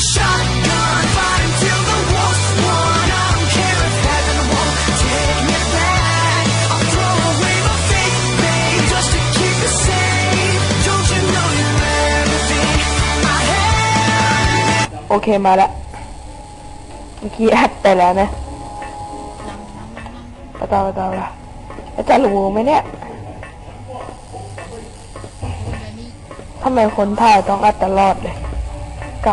โอเคมาละเมื่อกี้อัดไปแล้วนะไปต่อไปต่อละอาจารย์รู้ไหมเนี่ยทำไมคนถ่ายต้องอัดตลอดเลยกร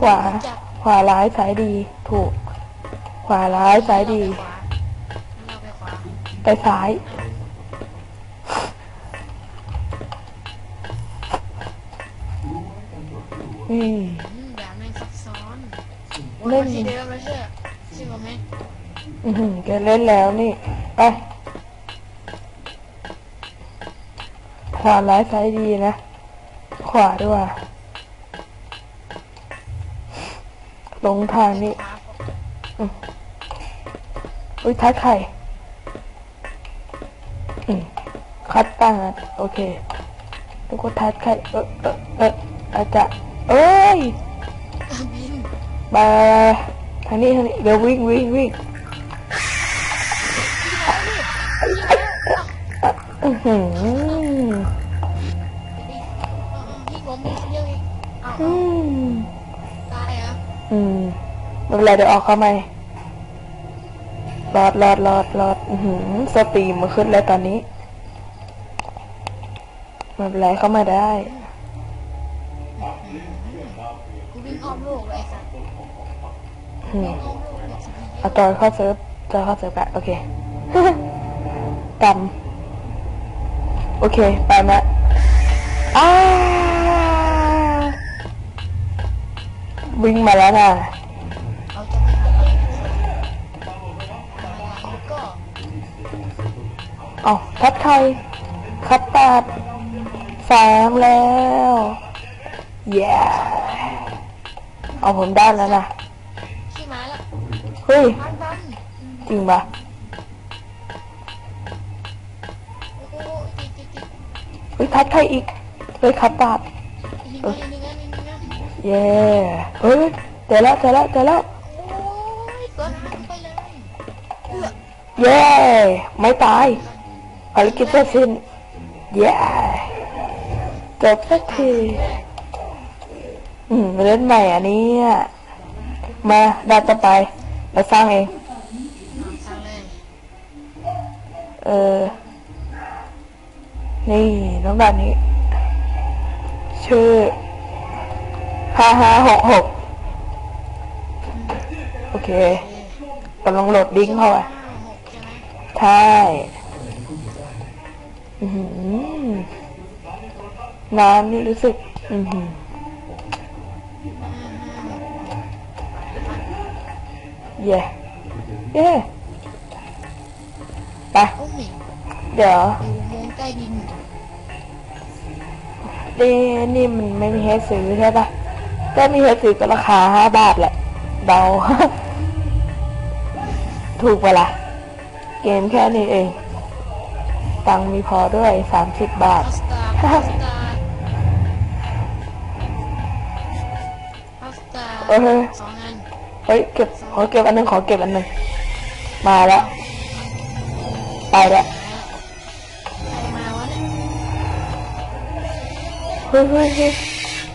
ขวา ขวาร้ายซ้ายดีถูก ขวาร้ายซ้ายดี ไปซ้าย อืมด่าแม่งซับซ้อนเล่นทีเดียวไม่เชื่อเชื่อผมไหมอือหือแกเล่นแล้วนี่ไปขวาร้ายซ้ายดีนะ ขวาด้วย ลงทางนี้อุ้ยทัดไข่อืมคัดตั้งอะโอเคแล้วก็ทัดไข่เออเออเอออาจจะเอ้ยบินไปทางนี้ทางนี้เดี๋ยววิ่งวิ่งวิ่งอือหือพี่ผมเยอะอีกเอาอืมตายเหร ออืมไม่เป็นไรเดี๋ยวออกเข้ามาหลอดหลอดหลอดหลอดอือหือสตรีมมาขึ้นแล้วตอนนี้ไม่เป็นไรเข้ามาได้กูวิ่งอ้อมโลกเลยไอ้สัตว์อืมอ้อมโลกเลยสิบเอาตอนเข้าเซิร์ฟจะเข้าเซิร์ฟอะโอเคกำโอเค ไปมาอ้า วิ่งมาแล้วนะเอาจะไม่ทันเลยแล้วก็เอาทัดไทยคัดตาดสามแล้วเย้เอาผมได้แล้วนะขี้ไม้ละเฮ้ยพันพันจริงปะโอ้โหติดติดติดเฮ้ยทัดไทยอีกเฮ้ยคัดตาดอีก เย้เฮ้ยเจอแล้วเจอแล้วเจอแล้วโอ้ยเกินหันไปเลยเอื้อเย้ไม่ตายภารกิจเสร็จสิ้นเย้จบสักทีอืมเล่นใหม่อันนี้อะมาดานต่อไปเราสร้างเองสร้างเลยเออ นี่น้องด่านนี้ ชื่อ ห้าห้าหกหกโอเคกำลังโหลดลิงก์เข้าไปห้าหกใช่ไหมใช่อือหือน้ำนี่รู้สึก อือหือเย่เย่ไปโอ้ยเดี๋ยวอยู่อุโมงค์ใต้ดินนี่นี่มันไม่มีให้ซื้อใช่ปะ ถ้ามีให้ซื้อก็ราคาห้าบาทแหละเดาถูกปะล่ะเกมแค่นี้เอง ตังมีพอด้วยสามสิบบาท เออเฮ้ยเก็บขอเก็บอันหนึงขอเก็บอันหนึงมาแล้วไปแล้วใครมาวะเนี่ยเฮ้ยเฮ้ยเฮ้ย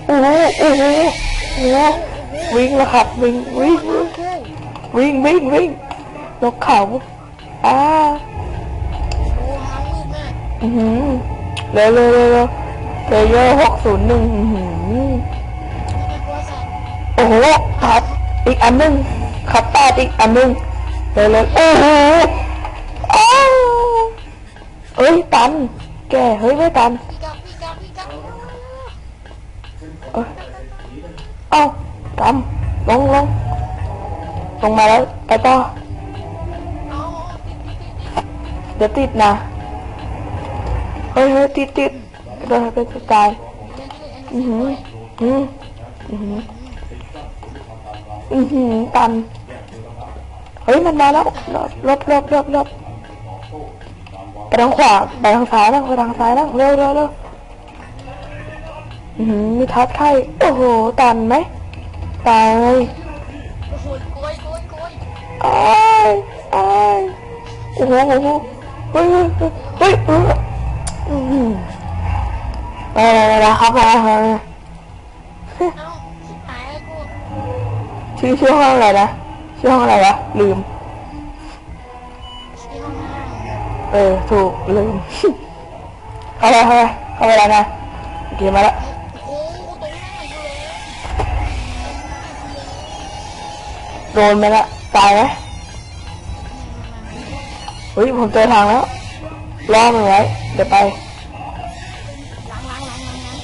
โอ้โหโอ้โหโอ้โหวิ่งแล้วครับวิ่งวิ่งวิ่งวิ่งวิ่งนกเขาอ่าโอ้หางมืดมากอือหือเร็วเร็วเร็วเร็วเลเยอร์หกศูนย์หนึ่งอือหือไม่ได้กลัวสัตว์โอ้โหตัดอีกอันหนึงขับตาดอีกอันหนึงเร็วเร็วโอ้โหอ้าวเอ้ยตัน แกเฮ้ยไม่ตัน พี่กับพี่กับพี่กับ เอ้ยเอ้ากำลงลงลงมาแล้วไปต่อเอาติดติดติดติดเดี๋ยวติดนะ เฮ้ยเฮ้ยติดติดเดินไปตายเล่นเล่นอือหืออืออือหืออือหือตัน เฮ้ยมันมาแล้วลบลบลบลบลบไปทางขวาไปทางซ้ายนะไปทางซ้ายนะเร็วเร็วเร็ว มีทัดไข่ โอ้โห ตันไหมตายโอ้โหกล้วยกล้วยกล้วยอ้ายอ้ายโอ้โหโอ้โหเฮ้ยเฮ้ยเฮ้ยเฮ้ยอือหือไปไปไปไปครับมาครับมาเอ้าชิบหายแล้วกูชื่อชื่อห้องอะไรนะ ชื่อห้องอะไรวะ ลืม ที่ห้องน้เออ ถูก ลืม เข้าไปเข้าไปเข้าไปแล้วนะโอเคมาแล้วำ โดนไปล้วตายไหมเฮ้ยผมเจอทางแล้วรอมันไว้เดี๋ยวไปล้างล้างล้างล้างล้าง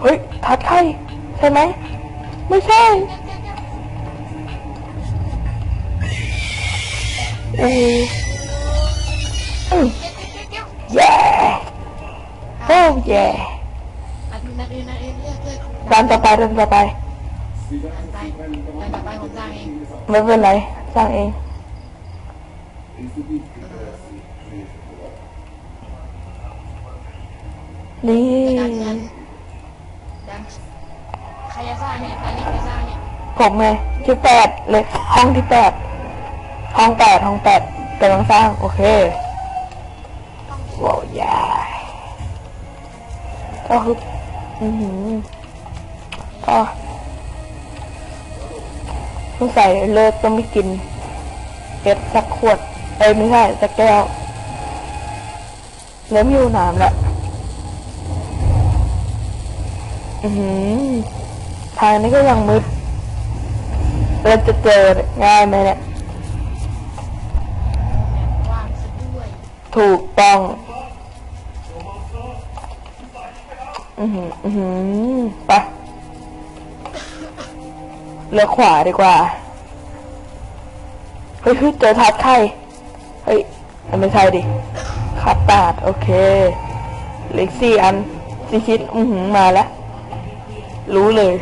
เฮ้ยทัดไข่ใช่ไหมไม่ใช่เดี๋ยเยวเดี๋ยวโอ้โหอืมเดี๋ย ดันต่อไปดันต่อไปไปไปต่อไปผมสร้างเองไม่เป็นไรสร้างเองนี่ใครจะสร้างเนี่ยอันนี้ใครสร้างเนี่ยผมไงที่แปดเลยห้องที่แปดห้องแปดห้องแปดกำลังสร้างโอเคว้าวยายก็คืออือหือ ก็สงสัยเลิกต้องไม่กินเก็บสักขวด เอ้ยไม่ใช่สักแก้วเริ่มหิวน้ำแล้วอือหือทางนี้ก็ยังมืดเราจะเจอง่ายไหมเนี่ยว่างซะด้วยถูกต้อง อือหือ อือหือไป เลือกขวาดีกว่า เฮ้ยเจอทัดไข่เฮ้ยมันไม่ใช่ดิขับตาดโอเคเหล็กสี่อันสี่ชิ้นอือหือมาแล้ว รู้เลย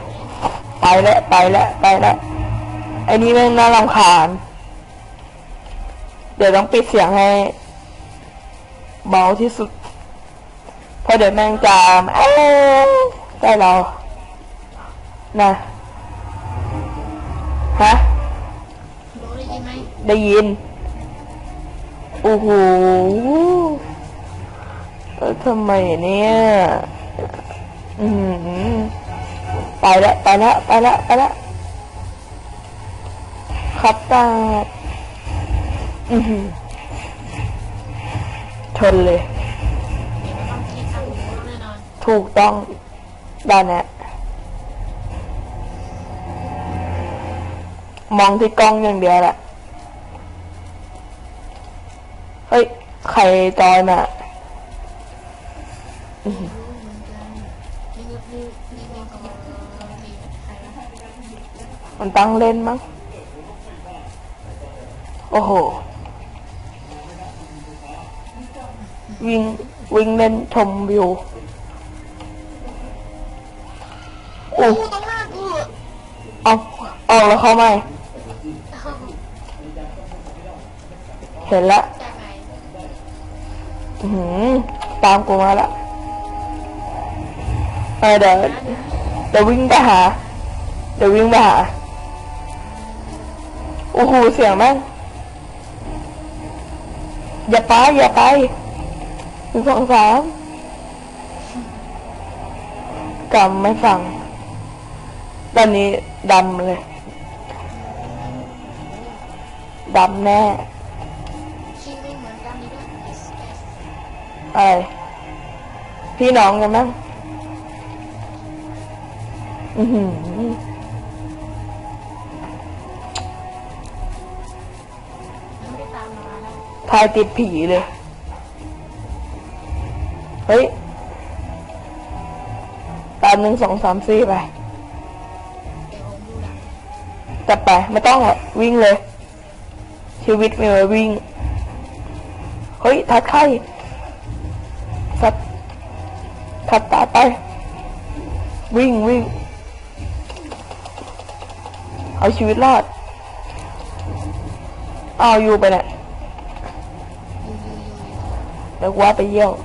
ไปแล้วไปแล้วไปแล้วไอ้นี่แม่งน่ารำคาญ เดี๋ยวต้องปิดเสียงให้ เบาที่สุด เพราะเดี๋ยวแม่งจามเอ้ยได้เรา นะ ฮะรู้ได้ยินไหมได้ยินโอ้โหเออทำไมเนี่ยอือหือไปแล้วไปแล้วไปแล้วไปแล้วขับตาดอือหือชนเลยเดี๋ยวมันต้องคิดทางหนูแน่นอนถูกต้องด้านเนี้ มองที่กล้องอย่างเดียวแหละ เฮ้ย ใครจอยมารู้เหมือนกันนี่ก็พูดนี่ก็กำลังมีใครวะมันตั้งเล่นมั้ง โอ้โห วิ่ง วิ่งเล่นชมวิว โอ้กูต้องหน้ากูอะเอาออกแล้วเข้าไหม เห็นแล้วจากไหนอื้อหือตามกูมาละเออเดี๋ยวเดี๋ยววิ่งไปหา เดี๋ยววิ่งไปหา โอ้โห เสียงแม่งอย่าไป อย่าไปหนึ่งสองสามกำไม่ฟัง ตอนนี้ดำเลย ดำแน่ อะไร พี่น้องกันมั้งอือหือไม่ได้ตามมาแล้วทายติดผีเลย เฮ้ย ตามหนึ่งสองสามสี่ไปเดี๋ยวผมดูหลังจับไป ไม่ต้องหรอกวิ่งเลย ชีวิตมีไว้วิ่ง เฮ้ย ทัดไข่ ขัดตาไป วิ่งวิ่ง เอาชีวิตรอด เอาอยู่ไปเนี่ยอยู่อยู่อยู่อยู่เดี๋ยวว่าไปเยี่ยวอะ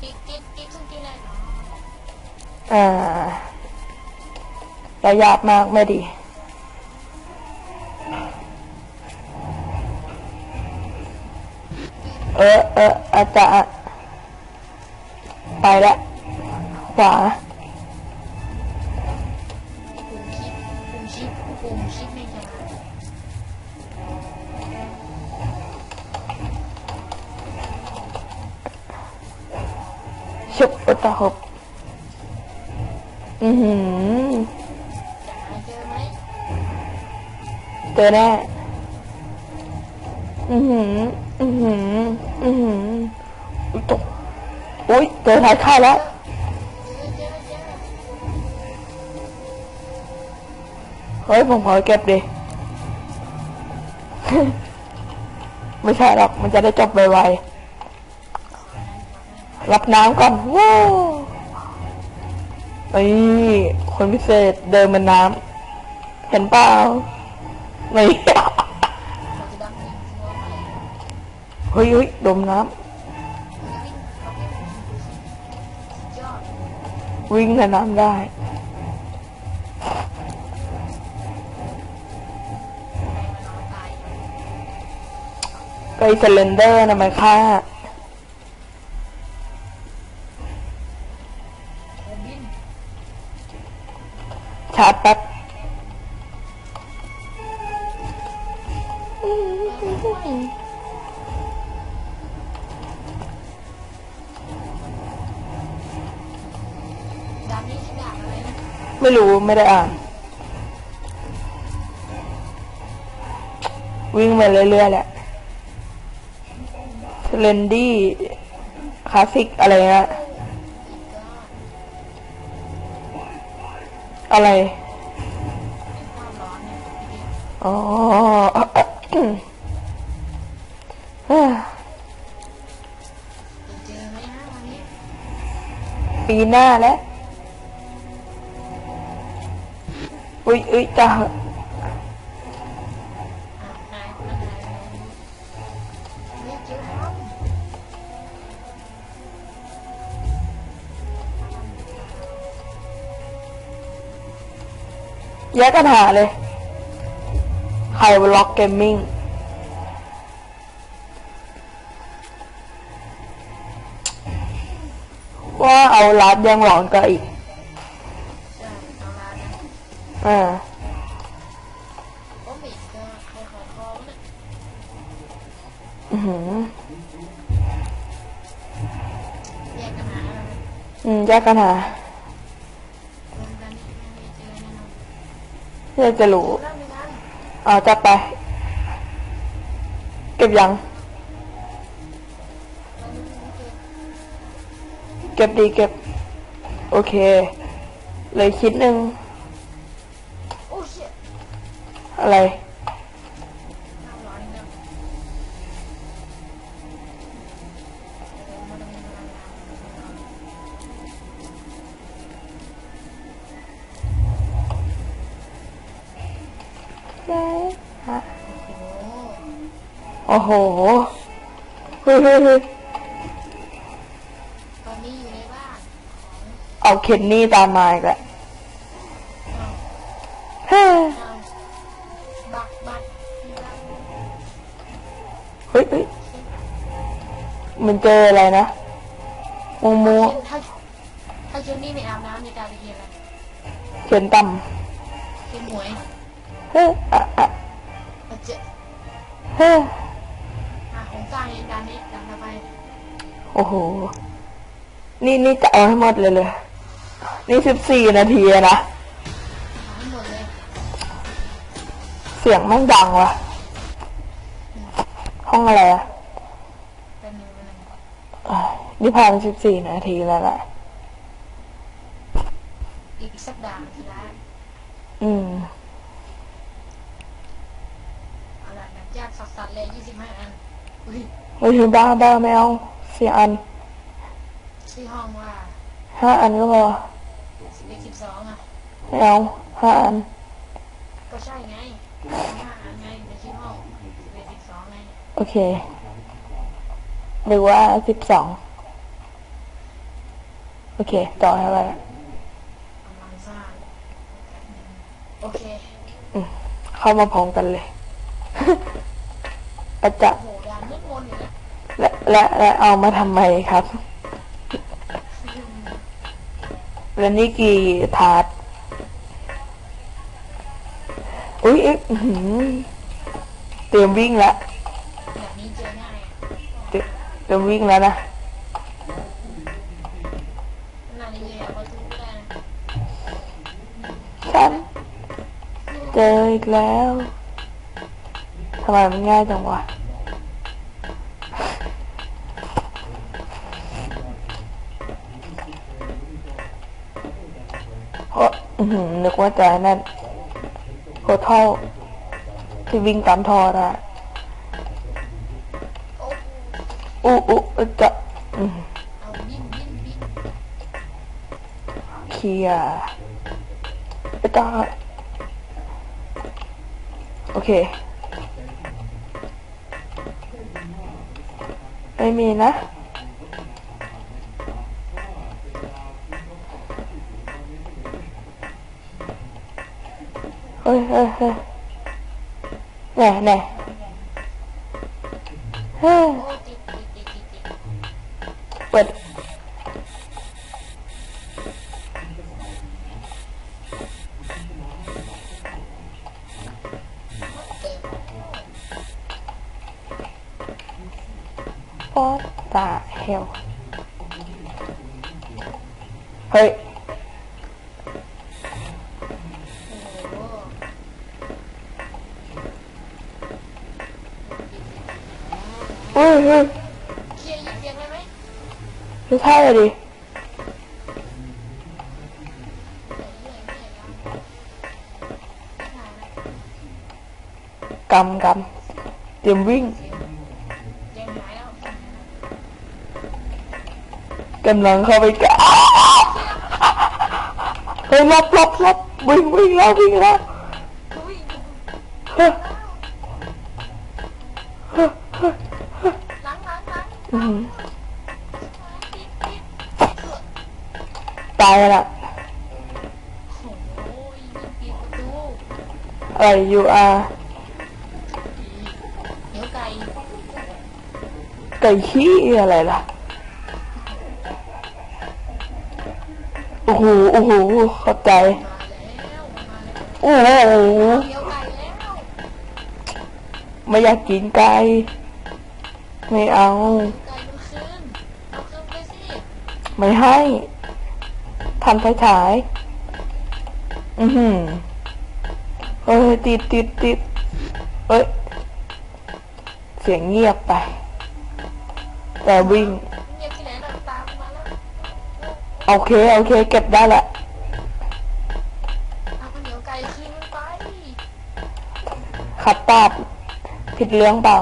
ติ๊กติ๊กติ๊กขึ้นที่ไหนเนาะอ่าระยาบมากไม่ดีเออเอออาจารย์ ไปและขวาปุ่มชิปปุ่มชิปปุ่มชิปไม่ใช่ไหมชุบอุตหบอือหือเจอไหมเจอแน่อือหือ อือหือ อือหืออุตก อุ้ยเจอท้ายค่าแล้วเจอเจอเจอเฮ้ย ผมขอเก็บดิ ไม่ใช่หรอก มันจะได้จบไวๆ รับน้ำก่อนว้าวนี่คนพิเศษเดินมันน้ำ เห็นเปล่านี่เราจะดังยิงตัวใหม่เฮ้ยเฮ้ยดมน้เวิ่งในน้ำได้ใครยไกเซเลนเดอร์นะมันค่าชาร์จแป๊บดำนี่ชื่อดาบอะไรนะ ไม่รู้ไม่ได้อ่าน วิ่งไปเรื่อยๆแหละเซเลนดี้คลาสสิกอะไรนะอีกก็อะไร อ๋อปีหน้าแล้ว อุ้ยอุ้ยจ้าแยกกันหาเลย ใครวล็อกเกมมิ่งว่าเอาลัดยังหลอนก็อีก อ่าโอ้ไม่ก็ใครขอคอวะเนี่ยอือแยกกันหาอะไรอืมแยกกันหารวมกันนี่ไม่เจอแน่นอนเพื่อจะรู้เริ่มเลยกันเอาจับไป เก็บยัง เก็บดีเก็บ โอเค เลยคิดหนึ่ง อะไรน้ำร้อนอีกแล้วเดี๋ยวมาดำเนินการงานฮะโอ้โหโอ้โหเฮ้ยเฮ้ยเฮ้ยตอนนี้อยู่ในบ้าน เอาเคนนี่ตามมาอีกแล้ว ฮ้ยเฮ้ยมันเจออะไรนะมัวมัวถ้าถ้าชุดนี้ไม่อาบน้ำในตาไปเกียนอะไรเขียนต่เป็นหมวยำเฮ้ยอะอะเอาเจอเฮ้ยหาของกลางในการนี้ดันเข้าไปโอ้โห นี่นี่จะเอาให้หมดเลยเลย นี่สิบสี่นาทีอะนะ หาให้หมดเลย เสียงแม่งดังว่ะ ห้องอะไรอะเป็นหนึ่งเป็นหนึ่งอะนี่ผ่านสิบสี่นาทีแล้วแหละ อีกสัปดาห์ทีละอืมเอาล่ะแบบยากสัสๆเลยยี่สิบห้าอันอุ้ยเฮ้ยบ้าบ้าไม่เอาสี่อันชื่อห้องว่าห้าอันก็พอเลขสิบสองอะไม่เอาเห้าอัน ก็ใช่ไง โอเค หรือว่าสิบสอง โอเค ต่อให้ไปกำลังสร้างโอเคเข้ามาพร้อมกันเลยอาจจะโหยานมืดมนอยู่นะและและและเอามาทำไมครับ และนี่กี่ถาด อุ้ยเอ๊ะอื้อหือเตรียมวิ่งแล้ว เตรียมวิ่งแล้วนะฉันเจออีกแล้วทำไมมันง่ายจังวะเพราะอือหือนึกว่าจะนั่นโคเท่าที่วิ่งตามทอได้ โอ้อู้อู้จะเคลียร์จะโอเค ไม่มีนะเฮ้ยเฮ้ยเฮ้ยแน่แน่ โอ้ตาเฮลเฮ้ยโอ้โห กำลังเข้าไปกะเฮ้ยลบลบลบวิ่งวิ่งแล้ววิ่งแล้วฮ้ยเฮ้ยเฮ้ยล้างล้างล้างอื้อหือติดติดตายแล้วล่ะโอ้ยปิดประตูอะไรอยู่อะเดี๋ยวไก่ ไก่ขี้อะไรล่ะ โอ้โหโอ้โหเข้าใจ โอ้โหไม่อยากกินไก่ไม่เอา ไม่ให้ทันไฟฉาย อือหือเอ้ยติดติดติดเอ้ย เสียงเงียบไป แต่วิ่ง โอเค โอเค เก็บได้ละเอาข้าวเหนียวไก่คืนมันไปขัดตาบผิดเรื่องเปล่า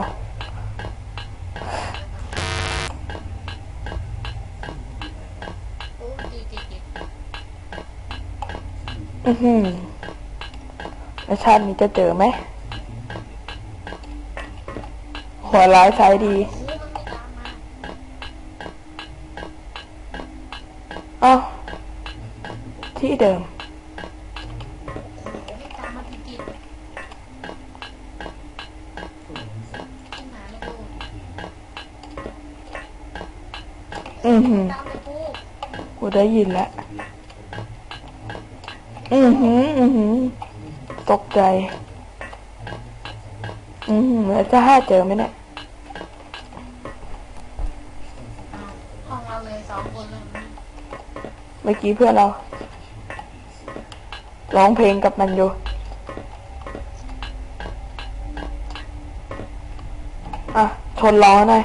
โอ้ยติดติดติดอือหือแล้วชาตินี้จะเจอไหม หัวร้ายซ้ายดี โอ้ ที่เดิมโอ้ไม่ตามมาติดติดขึ้นมาแล้วกูอือหือตามไปกูกูได้ยินแล้ว อือหือ อือหือ ตกใจ อือหือแล้วจะห้าเจอไหมเนี่ยอ้าวห้องเราเลยสองคนเลยเมื่อกี้เพื่อนเรา ร้องเพลงกับมันอยู่อะชนล้อหน่อย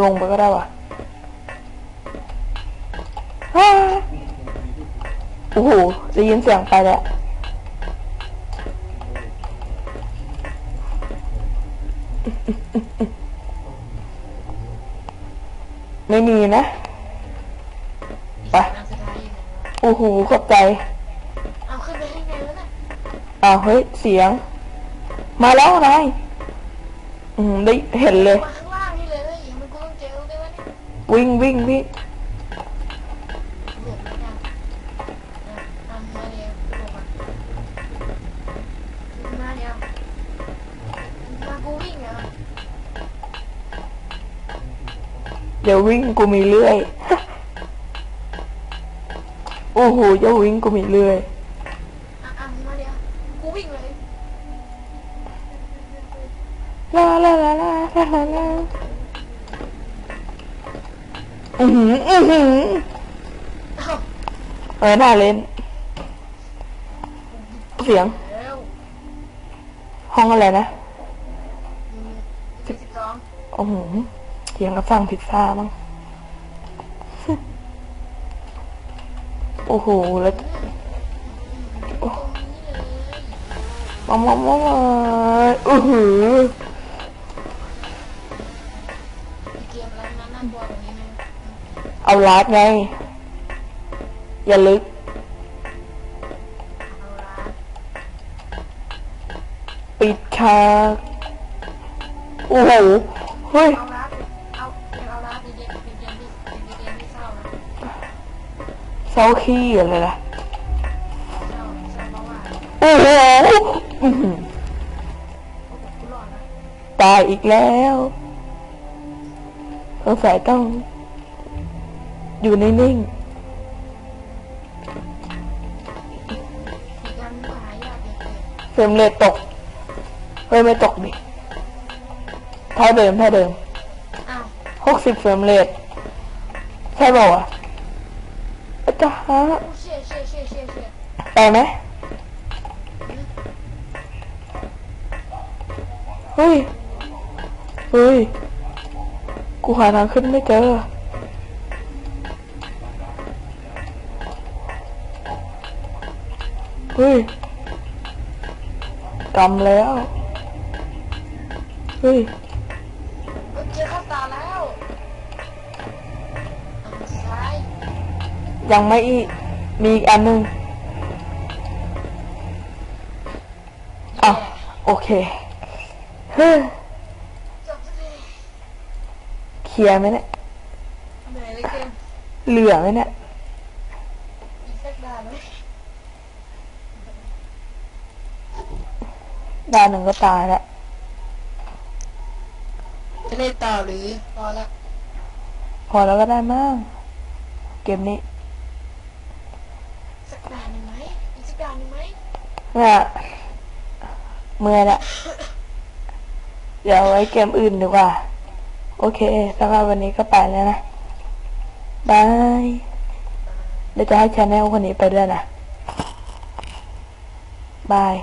ลงไปก็ได้วะอ้าโอ้โหได้ยินเสียงไปแล้วไม่มีนะ อ้โหขอบใจเอาขึ้นไปข้างในแล้วน่ะอ้าวเฮ้ยเสียง มาแล้วนายอืมได้เห็นเลย มาข้างล่างนี่เลยมันกูต้องเจอได้วะเนี่ยวิ่งวิ่งวิ่งหลบไม่ได้อะอะมาเดี๋ยวหลบอะมาเดี๋ยวมากูวิ่งเหรอ เดี๋ยววิ่งกูมีเลื่อย โอ้โหเดี๋ยววิ่งกูมีเลื่อยอะอะมาเดี๋ยวกูวิ่งเลย ลาลาลาลาลาลาลาอือหืออือหือเอ้าเออน่าเล่น เสียงแล้วห้องอะไรนะอืมสิบสอง โอ้โหเสียงกับสั่งพิซซ่ามั้ง โอ้โห แล้วมามามามาอือหือเอาลาดไง อย่าลึก ปิดฉาก โอ้โห เฮ้ย เศร้าขี้อะไรล่ะเศร้าเศร้าเพราะว่าโอ้โหอื้อหือโอ้โหกูรอดนะตายอีกแล้วสงสัยต้อง อยู่นิ่งอีกอันก็หายากเกินๆเฟรมเรทตก เฮ้ยไม่ตกดิเท่าเดิมเท่าเดิมอ้าวหกสิบเฟรมเรทใช่เปล่าวะอา แต่ไปไหมเฮ้ย เฮ้ย กูหาทางขึ้นไม่เจอ เฮ้ยกำแล้ว เฮ้ย เอ้ยเจอข้าวตาแล้วอันซ้าย ยังไม่อีกมีอีกอันหนึ่งอะโอเคเฮ้ยจบสักทีเคลียร์ไหมเนี่ยเหนื่อยเลยเกมเหลือไหมเนี่ยอีกสักด่านไหมด้านหนึ่งก็ตายแล้วจะเล่นต่อหรือพอละ พอแล้วก็ได้มั้งเกมนี้ สักด่านหนึ่งไหมอีกสักด่านหนึ่งไหม เนี่ยเมื่อยละเดี๋ยวไว้เกมอื่นดีกว่า โอเคสำหรับวันนี้ก็ไปแล้วนะบายเดี๋ยวจะให้ชาแนลคนนี้ไปด้วยนะบาย